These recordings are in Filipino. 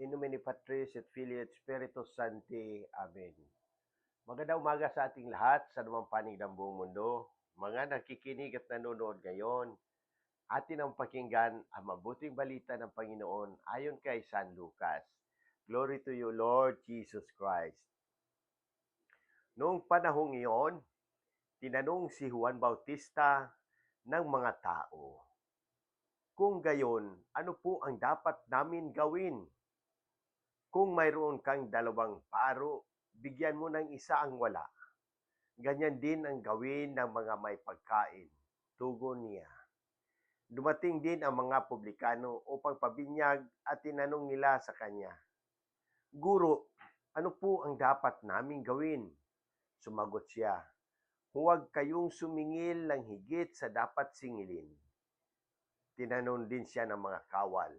In nomine Patris et Filii et Spiritus Sancti. Amen. Magandang umaga sa ating lahat sa anumang panig ng buong mundo. Mga nakikinig at nanonood ngayon, atin ang pakinggan ang mabuting balita ng Panginoon ayon kay San Lucas. Glory to you, Lord Jesus Christ. Noong panahong iyon, tinanong si Juan Bautista ng mga tao, Kung gayon, ano po ang dapat namin gawin? Kung mayroon kang dalawang paro, bigyan mo ng isa ang wala. Ganyan din ang gawin ng mga may pagkain. Tugon niya. Dumating din ang mga publikano upang pabinyag at tinanong nila sa kanya, Guro, ano po ang dapat naming gawin? Sumagot siya, Huwag kayong sumingil ng higit sa dapat singilin. Tinanong din siya ng mga kawal,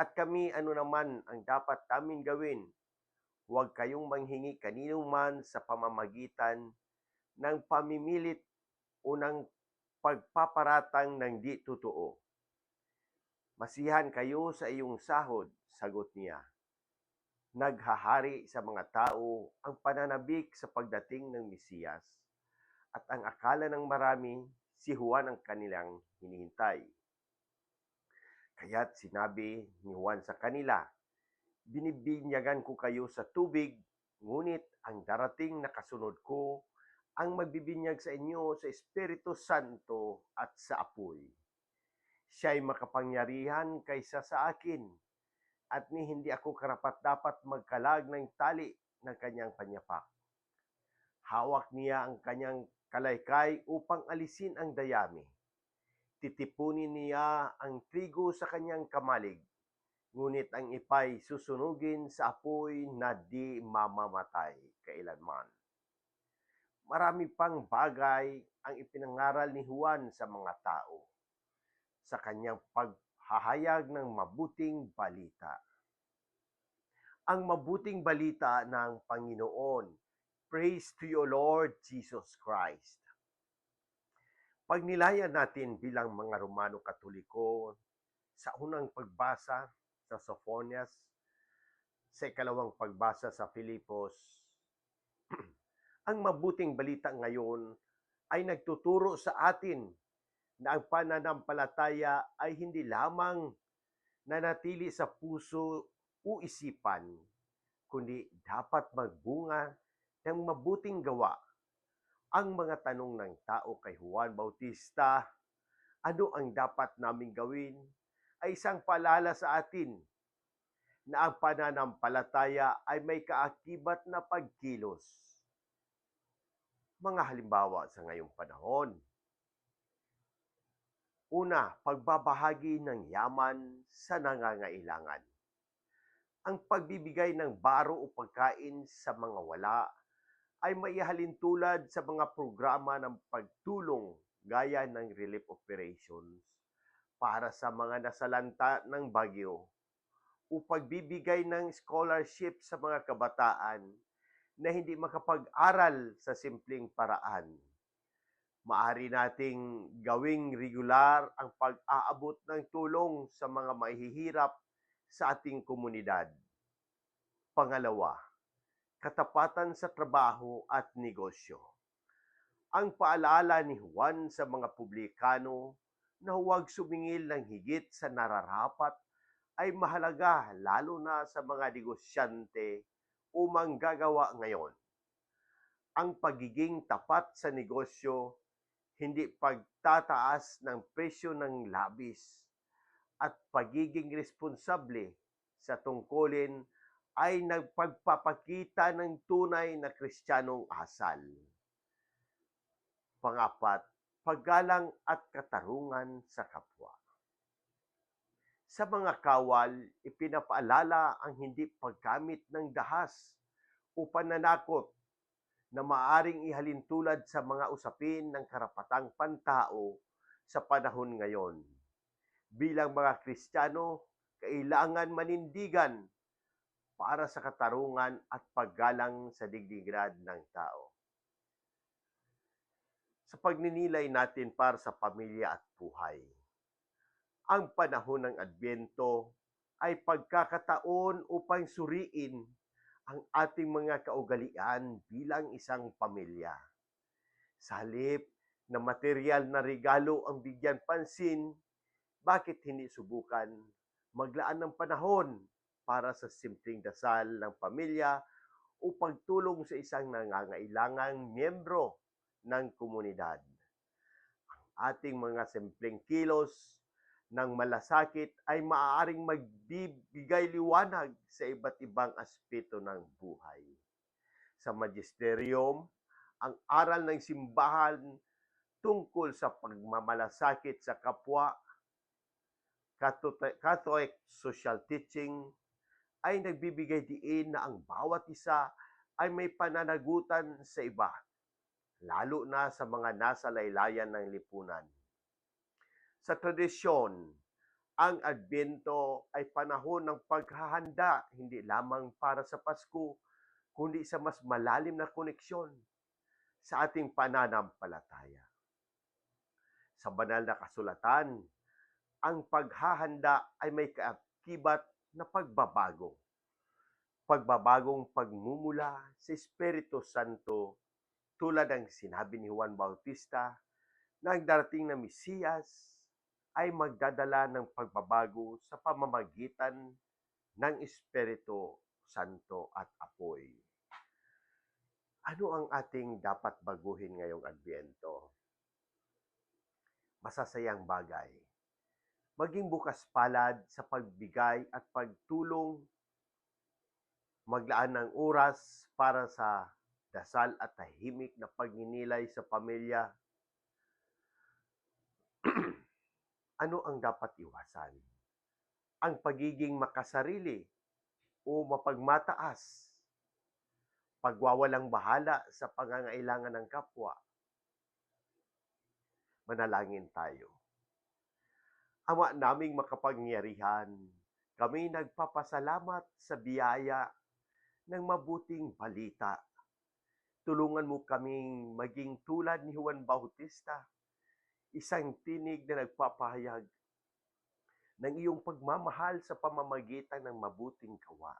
At kami ano naman ang dapat namin gawin? Huwag kayong manghingi kanino man sa pamamagitan ng pamimilit o ng pagpaparatang ng di totoo. Masihan kayo sa iyong sahod, sagot niya. Naghahari sa mga tao ang pananabik sa pagdating ng Mesiyas at ang akala ng marami si Juan ang kanilang hinihintay. Kaya't sinabi ni Juan sa kanila, Binibinyagan ko kayo sa tubig, ngunit ang darating na kasunod ko ang magbibinyag sa inyo sa Espiritu Santo at sa apoy. Siya'y makapangyarihan kaysa sa akin, at ni hindi ako karapat-dapat magkalag ng tali ng kanyang panyapak. Hawak niya ang kanyang kalaykay upang alisin ang dayami. Titipunin niya ang trigo sa kanyang kamalig, ngunit ang ipay susunugin sa apoy na di mamamatay kailanman. Marami pang bagay ang ipinangaral ni Juan sa mga tao sa kanyang paghahayag ng mabuting balita. Ang mabuting balita ng Panginoon. Praise to you, Lord Jesus Christ. Pagnilayan natin bilang mga Romano Katoliko sa unang pagbasa sa Sophonias, sa ikalawang pagbasa sa Filipos, ang mabuting balita ngayon ay nagtuturo sa atin na ang pananampalataya ay hindi lamang nanatili sa puso o isipan, kundi dapat magbunga ng mabuting gawa. Ang mga tanong ng tao kay Juan Bautista, ano ang dapat naming gawin, ay isang paalala sa atin na ang pananampalataya ay may kaakibat na pagkilos. Mga halimbawa sa ngayong panahon, Una, pagbabahagi ng yaman sa nangangailangan. Ang pagbibigay ng baro o pagkain sa mga wala ay maihalin tulad sa mga programa ng pagtulong gaya ng relief operations para sa mga nasalanta ng bagyo o pagbibigay ng scholarship sa mga kabataan na hindi makapag-aral sa simpleng paraan Maari nating gawing regular ang pag-aabot ng tulong sa mga mahihirap sa ating komunidad. Pangalawa, katapatan sa trabaho at negosyo. Ang paalala ni Juan sa mga publikano na huwag sumingil ng higit sa nararapat ay mahalaga lalo na sa mga negosyante o manggagawa ngayon. Ang pagiging tapat sa negosyo hindi pagtataas ng presyo ng labis at pagiging responsable sa tungkulin ay nagpagpapakita ng tunay na kristyanong asal. Pangapat, paggalang at katarungan sa kapwa. Sa mga kawal, ipinapaalala ang hindi paggamit ng dahas o pananakot na maaring ihalin tulad sa mga usapin ng karapatang pantao sa panahon ngayon. Bilang mga Kristiyano, kailangan manindigan para sa katarungan at paggalang sa dignidad ng tao. Sa pagninilay natin para sa pamilya at buhay, ang panahon ng Adbyento ay pagkakataon upang suriin ang ating mga kaugalian bilang isang pamilya. Sa halip na material na regalo ang bigyan pansin, bakit hindi subukan maglaan ng panahon para sa simpleng dasal ng pamilya o pagtulong sa isang nangangailangang miyembro ng komunidad. Ang ating mga simpleng kilos ng malasakit ay maaaring magbibigay liwanag sa iba't ibang aspeto ng buhay. Sa magisterium, ang aral ng simbahan tungkol sa pagmamalasakit sa kapwa, Catholic social teaching ay nagbibigay diin na ang bawat isa ay may pananagutan sa iba, lalo na sa mga nasa laylayan ng lipunan. Sa tradisyon, ang Adbento ay panahon ng paghahanda hindi lamang para sa Pasko, kundi sa mas malalim na koneksyon sa ating pananampalataya. Sa banal na kasulatan, ang paghahanda ay may kaakibat na pagbabago. Pagbabagong pagmumula sa Espiritu Santo tulad ng sinabi ni Juan Bautista na ang darating na Mesiyas ay magdadala ng pagbabago sa pamamagitan ng Espiritu Santo at apoy. Ano ang ating dapat baguhin ngayong Adbyento? Masasayang bagay. Maging bukas palad sa pagbigay at pagtulong, maglaan ng oras para sa dasal at tahimik na pagninilay sa pamilya ano ang dapat iwasan? Ang pagiging makasarili o mapagmataas, pagwawalang bahala sa pangangailangan ng kapwa. Manalangin tayo. Ama naming makapangyarihan, kami nagpapasalamat sa biyaya ng mabuting balita. Tulungan mo kaming maging tulad ni Juan Bautista isang tinig na nagpapahayag ng iyong pagmamahal sa pamamagitan ng mabuting kawa.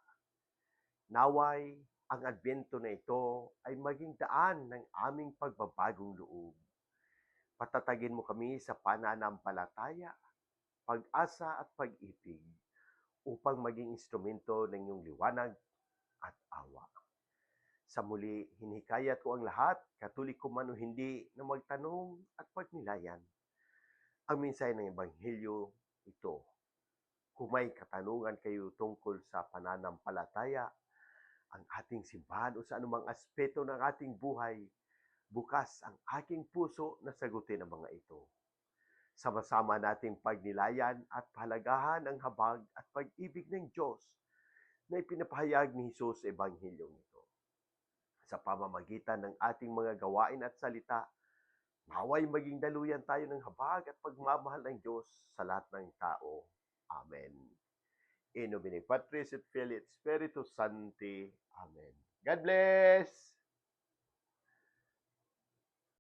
Naway, ang adbento na ito ay maging daan ng aming pagbabagong loob. Patatagin mo kami sa pananampalataya, pag-asa at pag-ibig upang maging instrumento ng iyong liwanag at awa. Sa muli, hinihikayat ko ang lahat, katoliko man o hindi, na magtanong at pagnilayan. Ang mensahe ng Ebanghelyo ito. Kung may katanungan kayo tungkol sa pananampalataya, ang ating simbahan o sa anumang aspeto ng ating buhay, bukas ang aking puso na sagutin ang mga ito. Sama-sama nating pagnilayan at pahalagahan ang habag at pag-ibig ng Diyos na ipinapahayag ni Jesus sa Ebanghelyo nito sa pamamagitan ng ating mga gawain at salita, naway maging daluyan tayo ng habag at pagmamahal ng Diyos sa lahat ng tao. Amen. In nomine Patris et Filii et Spiritus Sancti. Amen. God bless!